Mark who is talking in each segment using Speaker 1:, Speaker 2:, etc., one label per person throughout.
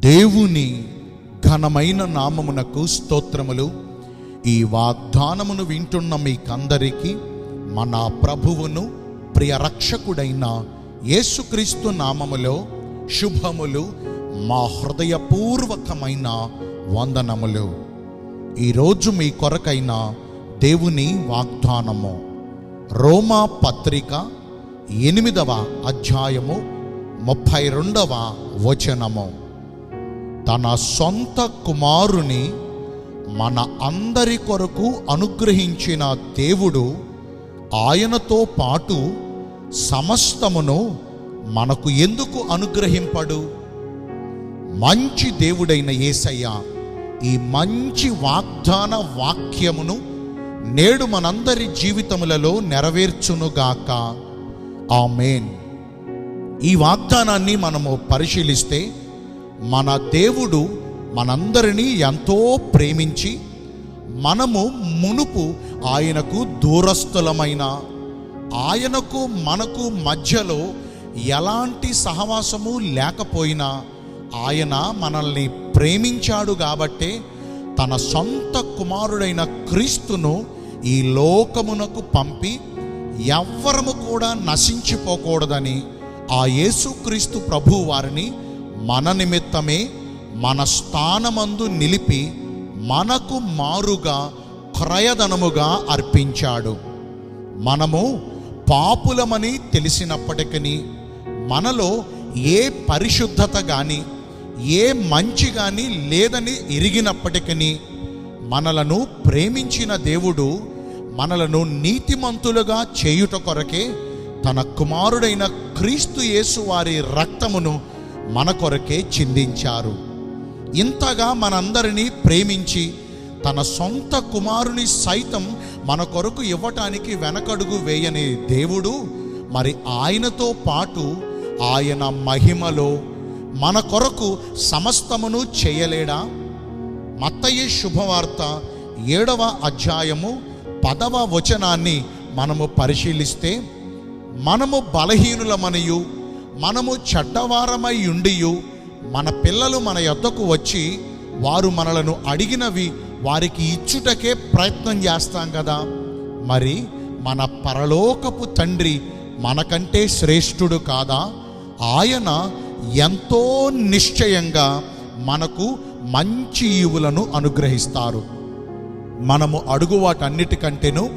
Speaker 1: దేవుని ఘనమైన నామమునకు స్తోత్రములు. ఈ వాగ్దానమును వింటున్న మీకందరికీ మన ప్రభువును ప్రియ రక్షకుడైన యేసుక్రీస్తు నామములో శుభములు మా హృదయపూర్వకమైన వందనములు. ఈరోజు మీ కొరకైన దేవుని వాగ్దానము. రోమా పత్రిక ఎనిమిదవ అధ్యాయము ముప్పై రెండవ వచనము. తన సొంత కుమారుని మన అందరి కొరకు అనుగ్రహించిన దేవుడు ఆయనతో పాటు సమస్తమును మనకు ఎందుకు అనుగ్రహింపడు? మంచి దేవుడైన యేసయ్య ఈ మంచి వాగ్దాన వాక్యమును నేడు మనందరి జీవితములలో నెరవేర్చునుగాక. ఆమెన్. ఈ వాగ్దానాన్ని మనము పరిశీలిస్తే మన దేవుడు మనందరినీ ఎంతో ప్రేమించి మనము మునుపు ఆయనకు దూరస్థులమైన ఆయనకు మనకు మధ్యలో ఎలాంటి సహవాసము లేకపోయినా ఆయన మనల్ని ప్రేమించాడు కాబట్టే తన సొంత కుమారుడైన క్రీస్తును ఈ లోకమునకు పంపి ఎవ్వరము కూడా నశించిపోకూడదని ఆ యేసుక్రీస్తు ప్రభు వారిని మన నిమిత్తమే మన స్థానమందు నిలిపి మనకు మారుగా క్రయధనముగా అర్పించాడు. మనము పాపులమని తెలిసినప్పటికీ మనలో ఏ పరిశుద్ధత కానీ ఏ మంచి కానీ లేదని ఎరిగినప్పటికీ మనలను ప్రేమించిన దేవుడు మనలను నీతిమంతులుగా చేయుట కొరకే తన కుమారుడైన క్రీస్తు యేసు వారి రక్తమును మన కొరకే చిందించారు. ఇంతగా మనందరినీ ప్రేమించి తన సొంత కుమారుని సైతం మన కొరకు ఇవ్వటానికి వెనకడుగు వేయని దేవుడు మరి ఆయనతో పాటు ఆయన మహిమలో మన కొరకు సమస్తమును చేయలేడా? మత్తయ్య శుభవార్త ఏడవ అధ్యాయము పదవ వచనాన్ని మనము పరిశీలిస్తే మనము బలహీనులమనియు మనము చెడ్డవారమై ఉండియు మన పిల్లలు మన యొద్దకు వచ్చి వారు మనలను అడిగినవి వారికి ఇచ్చుటకే ప్రయత్నం చేస్తాం కదా మరి మన పరలోకపు తండ్రి మనకంటే శ్రేష్ఠుడు కాదా? ఆయన ఎంతో నిశ్చయంగా మనకు మంచి ఈవులను అనుగ్రహిస్తారు. మనము అడుగు వాటన్నిటికంటేను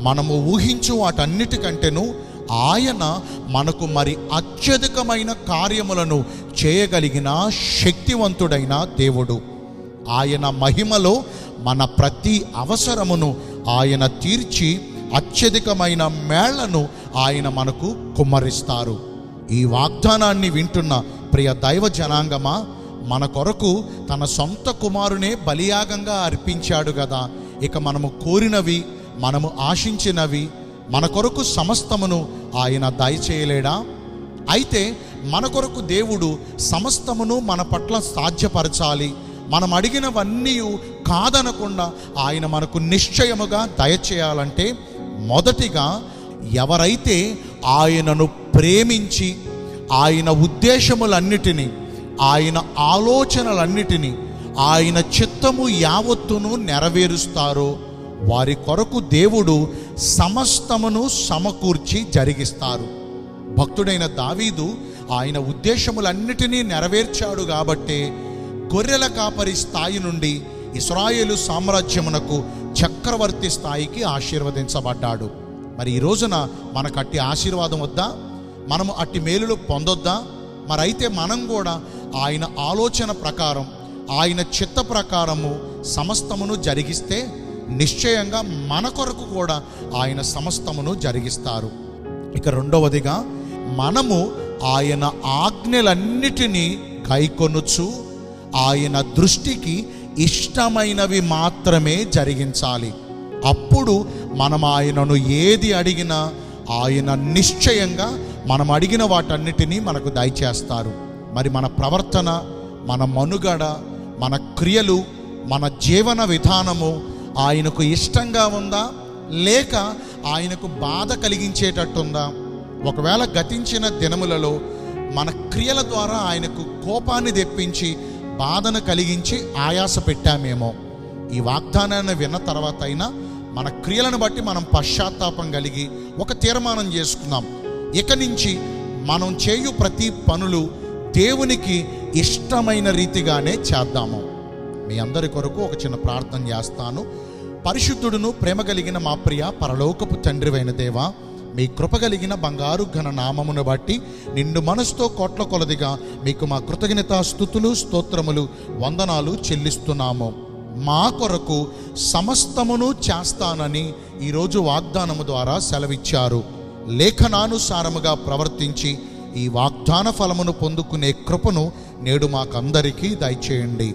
Speaker 1: మనము ఊహించు వాటన్నిటికంటేను ఆయన మనకు మరి అత్యధికమైన కార్యములను చేయగలిగిన శక్తివంతుడైన దేవుడు. ఆయన మహిమలో మన ప్రతి అవసరమును ఆయన తీర్చి అత్యధికమైన మేళ్ళను ఆయన మనకు కుమ్మరిస్తారు. ఈ వాగ్దానాన్ని వింటున్న ప్రియ దైవ జనాంగమా మన కొరకు తన సొంత కుమారునే బలియాగంగా అర్పించాడు కదా ఇక మనము కోరినవి మనము ఆశించినవి మన కొరకు సమస్తమును ఆయన దయచేయలేడా? అయితే మన కొరకు దేవుడు సమస్తమును మన పట్ల సాధ్యపరచాలి. మనం అడిగినవన్నీ కాదనకుండా ఆయన మనకు నిశ్చయముగా దయచేయాలంటే మొదటిగా ఎవరైతే ఆయనను ప్రేమించి ఆయన ఉద్దేశములన్నిటినీ ఆయన ఆలోచనలన్నిటినీ ఆయన చిత్తము యావత్తును నెరవేరుస్తారో వారి కొరకు దేవుడు సమస్తమును సమకూర్చి జరిగిస్తారు. భక్తుడైన దావీదు ఆయన ఉద్దేశములన్నిటినీ నెరవేర్చాడు కాబట్టే గొర్రెల కాపరి స్థాయి నుండి ఇస్రాయేలు సామ్రాజ్యమునకు చక్రవర్తి స్థాయికి ఆశీర్వదించబడ్డాడు. మరి ఈ రోజున మనకు అట్టి ఆశీర్వాదం వద్దా? మనము అట్టి మేలులు పొందొద్దా? మరి అయితే మనం కూడా ఆయన ఆలోచన ప్రకారం ఆయన చిత్త ప్రకారము సమస్తమును జరిగిస్తే నిశ్చయంగా మన కొరకు కూడా ఆయన సమస్తమును జరిగిస్తారు. ఇక రెండవదిగా మనము ఆయన ఆజ్ఞలన్నిటినీ కైకొనుచు ఆయన దృష్టికి ఇష్టమైనవి మాత్రమే జరిగించాలి. అప్పుడు మనం ఆయనను ఏది అడిగినా ఆయన నిశ్చయంగా మనం అడిగిన వాటన్నిటినీ మనకు దయచేస్తారు. మరి మన ప్రవర్తన మన మనుగడ మన క్రియలు మన జీవన విధానము ఆయనకు ఇష్టంగా ఉందా? లేక ఆయనకు బాధ కలిగించేటట్టుందా? ఒకవేళ గతించిన దినములలో మన క్రియల ద్వారా ఆయనకు కోపాన్ని తెప్పించి బాధను కలిగించి ఆయాస పెట్టామేమో. ఈ వాగ్దానాన్ని విన్న తర్వాత అయినా మన క్రియలను బట్టి మనం పశ్చాత్తాపం కలిగి ఒక తీర్మానం చేసుకుందాం. ఇక నుంచి మనం చేయు ప్రతి పనులు దేవునికి ఇష్టమైన రీతిగానే చేద్దాము. మీ అందరి కొరకు ఒక చిన్న ప్రార్థన చేస్తాను. పరిశుద్ధుడును ప్రేమ కలిగిన మా ప్రియ పరలోకపు తండ్రివైన దేవా మీ కృప కలిగిన బంగారు ఘన నామమును బట్టి నిండు మనసుతో కోట్ల కొలదిగా మీకు మా కృతజ్ఞత స్థుతులు స్తోత్రములు వందనాలు చెల్లిస్తున్నాము. మా కొరకు సమస్తమును చేస్తానని ఈరోజు వాగ్దానము ద్వారా సెలవిచ్చారు. లేఖనానుసారముగా ప్రవర్తించి ఈ వాగ్దాన ఫలమును పొందుకునే కృపను నేడు మాకందరికీ దయచేయండి.